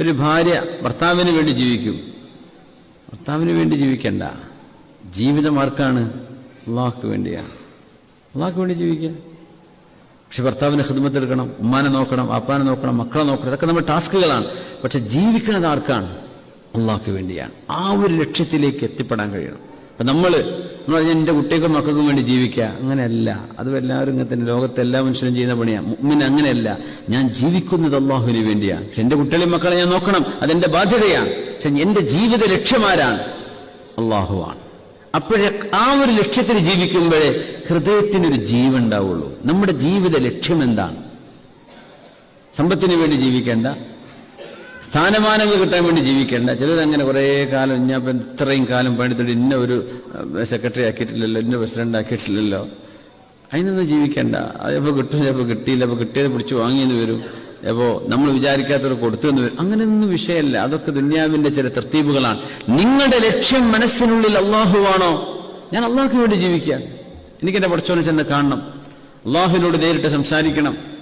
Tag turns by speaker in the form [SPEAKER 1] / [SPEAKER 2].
[SPEAKER 1] ഒരു ഭാര്യ ഭർത്താവിന് വേണ്ടി ജീവിക്കും. ഭർത്താവിന് വേണ്ടി ജീവിക്കണ്ട. ജീവിതം ആർക്കാണ്? അള്ളാഹ്ക്ക് വേണ്ടിയാണ്. അള്ളാഹ്ക്ക് വേണ്ടി ജീവിക്കുക. പക്ഷെ ഭർത്താവിന് ഹൃദമത്തെടുക്കണം ഉമ്മാനെ നോക്കണം അപ്പാനെ നോക്കണം മക്കളെ നോക്കണം ഇതൊക്കെ നമ്മുടെ ടാസ്കുകളാണ്. പക്ഷെ ജീവിക്കുന്നത് ആർക്കാണ്? അള്ളാഹ്ക്ക് വേണ്ടിയാണ്. ആ ഒരു ലക്ഷ്യത്തിലേക്ക് എത്തിപ്പെടാൻ കഴിയണം. അപ്പൊ നമ്മൾ നമ്മൾ പറഞ്ഞാൽ എന്റെ കുട്ടികൾക്കും മക്കൾക്കും വേണ്ടി ജീവിക്കുക. അങ്ങനെയല്ല. അത് എല്ലാവരും ഇങ്ങനെ തന്നെ. ലോകത്തെ എല്ലാ മനുഷ്യരും ചെയ്യുന്ന പണിയാണ് മുമ്മിന് അങ്ങനെയല്ല. ഞാൻ ജീവിക്കുന്നത് അള്ളാഹുവിന് വേണ്ടിയാണ് പക്ഷെ എന്റെ കുട്ടികളെയും മക്കളെ ഞാൻ നോക്കണം. അതെന്റെ ബാധ്യതയാണ് പക്ഷെ എന്റെ ജീവിത ലക്ഷ്യമാരാണ്? അള്ളാഹുവാണ് അപ്പോഴേ ആ ഒരു ലക്ഷ്യത്തിൽ ജീവിക്കുമ്പോഴേ ഹൃദയത്തിനൊരു ജീവൻ ഉണ്ടാവുള്ളൂ. നമ്മുടെ ജീവിത ലക്ഷ്യം എന്താണ്? സമ്പത്തിന് വേണ്ടി ജീവിക്കേണ്ട സ്ഥാനമാനങ്ങൾ കിട്ടാൻ വേണ്ടി ജീവിക്കേണ്ട. ചിലത് അങ്ങനെ കുറേ കാലം ഞാൻ ഇത്രയും കാലം പണിത്തിട്ട് ഇന്ന ഒരു സെക്രട്ടറി ആക്കിയിട്ടില്ലല്ലോ ഇന്ന പ്രസിഡന്റ് ആക്കിയിട്ടില്ലല്ലോ. അതിനൊന്നും ജീവിക്കേണ്ട. അതിപ്പോ കിട്ടും ചിലപ്പോൾ കിട്ടിയില്ല അപ്പൊ കിട്ടിയത് പിടിച്ച് വാങ്ങിയെന്ന് വരും. അപ്പോ നമ്മൾ വിചാരിക്കാത്തവർ കൊടുത്തു എന്ന് വരും. അങ്ങനെയൊന്നും വിഷയമല്ല. അതൊക്കെ ദുന്യാവിന്റെ ചില തൃത്തീപുകളാണ്. നിങ്ങളുടെ ലക്ഷ്യം മനസ്സിനുള്ളിൽ അള്ളാഹുവാണോ ഞാൻ അള്ളാഹുവിനോട് വേണ്ടി ജീവിക്കുക എനിക്ക് എന്റെ പഠിച്ചോനെ ചെന്ന് കാണണം. അള്ളാഹുവിനോട് നേരിട്ട് സംസാരിക്കണം.